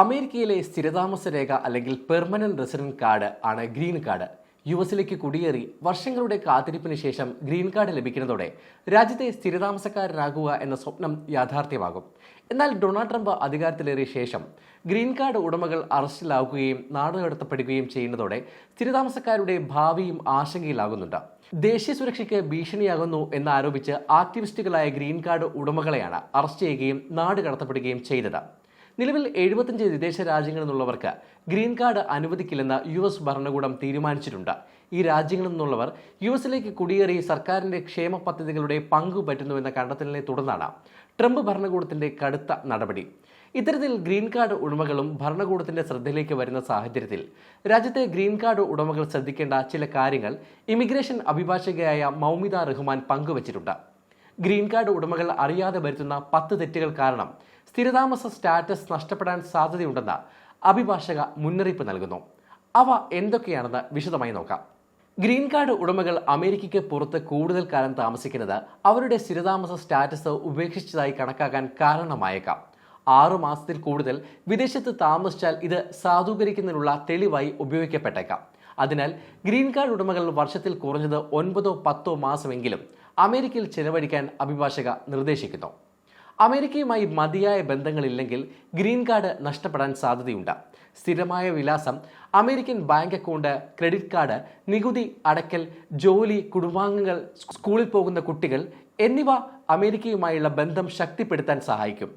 അമേരിക്കയിലെ സ്ഥിരതാമസ രേഖ അല്ലെങ്കിൽ പെർമനന്റ് റെസിഡന്റ് കാർഡ് ആണ് ഗ്രീൻ കാർഡ്. യു എസിലേക്ക് കുടിയേറി വർഷങ്ങളുടെ കാത്തിരിപ്പിന് ശേഷം ഗ്രീൻ കാർഡ് ലഭിക്കുന്നതോടെ രാജ്യത്തെ സ്ഥിരതാമസക്കാരനാകുക എന്ന സ്വപ്നം യാഥാർത്ഥ്യമാകും. എന്നാൽ ഡൊണാൾഡ് ട്രംപ് അധികാരത്തിലേറിയ ശേഷം ഗ്രീൻ കാർഡ് ഉടമകൾ അറസ്റ്റിലാക്കുകയും നാടുകടത്തപ്പെടുകയും ചെയ്യുന്നതോടെ സ്ഥിരതാമസക്കാരുടെ ഭാവിയും ആശങ്കയിലാകുന്നുണ്ട്. ദേശീയ സുരക്ഷയ്ക്ക് ഭീഷണിയാകുന്നു എന്നാരോപിച്ച് ആക്ടിവിസ്റ്റുകളായ ഗ്രീൻ കാർഡ് ഉടമകളെയാണ് അറസ്റ്റ് ചെയ്യുകയും നാട് കടത്തപ്പെടുകയും ചെയ്തത്. നിലവിൽ എഴുപത്തഞ്ച് വിദേശ രാജ്യങ്ങളിൽ നിന്നുള്ളവർക്ക് ഗ്രീൻ കാർഡ് അനുവദിക്കില്ലെന്ന് യു എസ് ഭരണകൂടം തീരുമാനിച്ചിട്ടുണ്ട്. ഈ രാജ്യങ്ങളിൽ നിന്നുള്ളവർ യു എസിലേക്ക് കുടിയേറി സർക്കാരിന്റെ ക്ഷേമ പദ്ധതികളുടെ പങ്കു പറ്റുന്നുവെന്ന കണ്ടെത്തലിനെ തുടർന്നാണ് ട്രംപ് ഭരണകൂടത്തിന്റെ കടുത്ത നടപടി. ഇത്തരത്തിൽ ഗ്രീൻ കാർഡ് ഉടമകളും ഭരണകൂടത്തിന്റെ ശ്രദ്ധയിലേക്ക് വരുന്ന സാഹചര്യത്തിൽ രാജ്യത്തെ ഗ്രീൻ കാർഡ് ഉടമകൾ ശ്രദ്ധിക്കേണ്ട ചില കാര്യങ്ങൾ ഇമിഗ്രേഷൻ അഭിഭാഷകയായ മൗമിത റഹ്മാൻ പങ്കുവച്ചിട്ടുണ്ട്. ഗ്രീൻ കാർഡ് ഉടമകൾ അറിയാതെ വരുത്തുന്ന പത്ത് തെറ്റുകൾ കാരണം സ്ഥിരതാമസ സ്റ്റാറ്റസ് നഷ്ടപ്പെടാൻ സാധ്യതയുണ്ടെന്ന് അഭിഭാഷക മുന്നറിയിപ്പ് നൽകുന്നു. അവ എന്തൊക്കെയാണെന്ന് വിശദമായി നോക്കാം. ഗ്രീൻ കാർഡ് ഉടമകൾ അമേരിക്കയ്ക്ക് പുറത്ത് കൂടുതൽ കാലം താമസിക്കുന്നത് അവരുടെ സ്ഥിരതാമസ സ്റ്റാറ്റസ് ഉപേക്ഷിച്ചതായി കണക്കാക്കാൻ കാരണമായേക്കാം. ആറു മാസത്തിൽ കൂടുതൽ വിദേശത്ത് താമസിച്ചാൽ ഇത് സാധൂകരിക്കുന്നതിനുള്ള തെളിവായി ഉപയോഗിക്കപ്പെട്ടേക്കാം. അതിനാൽ ഗ്രീൻ കാർഡ് ഉടമകൾ വർഷത്തിൽ കുറഞ്ഞത് ഒൻപതോ പത്തോ മാസമെങ്കിലും അമേരിക്കയിൽ ചെലവഴിക്കാൻ അഭിഭാഷക നിർദ്ദേശിക്കുന്നു. അമേരിക്കയുമായി മതിയായ ബന്ധങ്ങളില്ലെങ്കിൽ ഗ്രീൻ കാർഡ് നഷ്ടപ്പെടാൻ സാധ്യതയുണ്ട്. സ്ഥിരമായ വിലാസം American bank account credit card നികുതി അടയ്ക്കൽ ജോലി കുടുംബാംഗങ്ങൾ സ്കൂളിൽ പോകുന്ന കുട്ടികൾ എന്നിവ അമേരിക്കയുമായുള്ള ബന്ധം ശക്തിപ്പെടുത്താൻ സഹായിക്കും.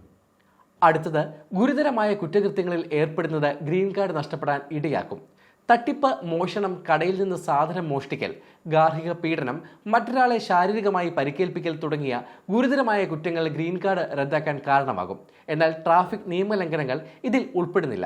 അടുത്തത് ഗുരുതരമായ കുറ്റകൃത്യങ്ങളിൽ ഏർപ്പെടുന്നത് ഗ്രീൻ കാർഡ് നഷ്ടപ്പെടാൻ ഇടയാക്കും. തട്ടിപ്പ് മോഷണം കടയിൽ നിന്ന് സാധനം മോഷ്ടിക്കൽ ഗാർഹിക പീഡനം മറ്റൊരാളെ ശാരീരികമായി പരിക്കേൽപ്പിക്കൽ തുടങ്ങിയ ഗുരുതരമായ കുറ്റങ്ങൾ ഗ്രീൻ കാർഡ് റദ്ദാക്കാൻ കാരണമാകും. എന്നാൽ ട്രാഫിക് നിയമലംഘനങ്ങൾ ഇതിൽ ഉൾപ്പെടുന്നില്ല.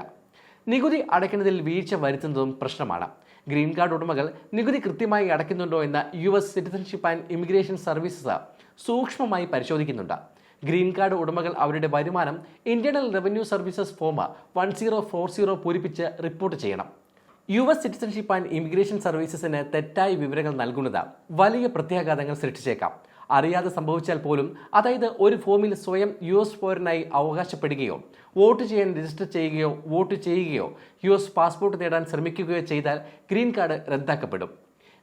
നികുതി അടയ്ക്കുന്നതിൽ വീഴ്ച വരുത്തുന്നതും പ്രശ്നമാണ്. ഗ്രീൻ കാർഡ് ഉടമകൾ നികുതി കൃത്യമായി അടയ്ക്കുന്നുണ്ടോ എന്ന U S citizenship and immigration services സൂക്ഷ്മമായി പരിശോധിക്കുന്നുണ്ട്. ഗ്രീൻ കാർഡ് ഉടമകൾ അവരുടെ വരുമാനം internal revenue services form one zero four zero പൂരിപ്പിച്ച് റിപ്പോർട്ട് ചെയ്യണം. U S citizenship and immigration സർവീസസിന് തെറ്റായ വിവരങ്ങൾ നൽകുന്നത് വലിയ പ്രത്യാഘാതങ്ങൾ സൃഷ്ടിച്ചേക്കാം. അറിയാതെ സംഭവിച്ചാൽ പോലും അതായത് ഒരു ഫോമിൽ സ്വയം യു എസ് പൗരനായി അവകാശപ്പെടുകയോ വോട്ട് ചെയ്യാൻ രജിസ്റ്റർ ചെയ്യുകയോ വോട്ട് ചെയ്യുകയോ യു എസ് പാസ്പോർട്ട് നേടാൻ ശ്രമിക്കുകയോ ചെയ്താൽ ഗ്രീൻ കാർഡ് റദ്ദാക്കപ്പെടും.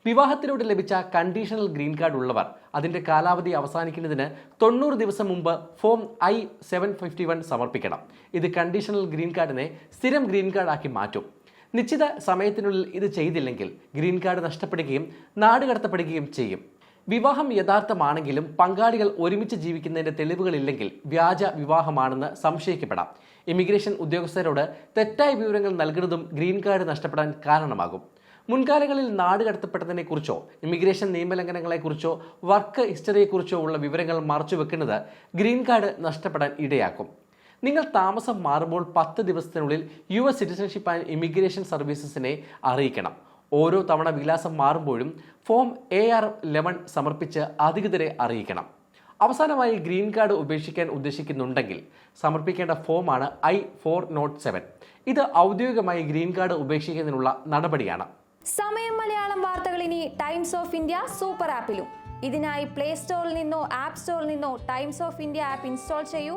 വിവാഹത്തിലൂടെ ലഭിച്ച കണ്ടീഷണൽ ഗ്രീൻ കാർഡ് ഉള്ളവർ അതിന്റെ കാലാവധി അവസാനിക്കുന്നതിന് തൊണ്ണൂറ് ദിവസം മുമ്പ് form I seven fifty one സമർപ്പിക്കണം. ഇത് കണ്ടീഷണൽ ഗ്രീൻ കാർഡിനെ സ്ഥിരം ഗ്രീൻ കാർഡാക്കി മാറ്റും. നിശ്ചിത സമയത്തിനുള്ളിൽ ഇത് ചെയ്തില്ലെങ്കിൽ ഗ്രീൻ കാർഡ് നഷ്ടപ്പെടുകയും നാട് കടത്തപ്പെടുകയും ചെയ്യും. വിവാഹം യഥാർത്ഥമാണെങ്കിലും പങ്കാളികൾ ഒരുമിച്ച് ജീവിക്കുന്നതിന്റെ തെളിവുകളില്ലെങ്കിൽ വ്യാജ വിവാഹമാണെന്ന് സംശയിക്കപ്പെടാം. ഇമിഗ്രേഷൻ ഉദ്യോഗസ്ഥരോട് തെറ്റായ വിവരങ്ങൾ നൽകുന്നതും ഗ്രീൻ കാർഡ് നഷ്ടപ്പെടാൻ കാരണമാകും. മുൻകാലങ്ങളിൽ നാട് കടത്തപ്പെട്ടതിനെക്കുറിച്ചോ ഇമിഗ്രേഷൻ നിയമലംഘനങ്ങളെക്കുറിച്ചോ വർക്ക് ഹിസ്റ്ററിയെക്കുറിച്ചോ ഉള്ള വിവരങ്ങൾ മറച്ചുവെക്കുന്നത് ഗ്രീൻ കാർഡ് നഷ്ടപ്പെടാൻ ഇടയാക്കും. നിങ്ങൾ താമസം മാറുമ്പോൾ പത്ത് ദിവസത്തിനുള്ളിൽ U S citizenship and immigration സർവീസസിനെ അറിയിക്കണം. ഓരോ തവണ വിലാസം മാറുമ്പോഴും ഫോം എ ആർ ലെവൻ സമർപ്പിച്ച് അധികൃതരെ അറിയിക്കണം. അവസാനമായി ഗ്രീൻ കാർഡ് ഉപേക്ഷിക്കാൻ ഉദ്ദേശിക്കുന്നുണ്ടെങ്കിൽ സമർപ്പിക്കേണ്ട ഫോമാണ് ഐ ഫോർ നോട്ട് സെവൻ ഇത് ഔദ്യോഗികമായി ഗ്രീൻ കാർഡ് ഉപേക്ഷിക്കുന്നതിനുള്ള നടപടിയാണ്. സമയം മലയാളം വാർത്തകൾ ഇനി ടൈംസ് ഓഫ് ഇന്ത്യ സൂപ്പർ ആപ്പിലും ഇതിനായി പ്ലേ സ്റ്റോറിൽ നിന്നോ ആപ്പ് സ്റ്റോറിൽ നിന്നോ Times of India app install ചെയ്യൂ.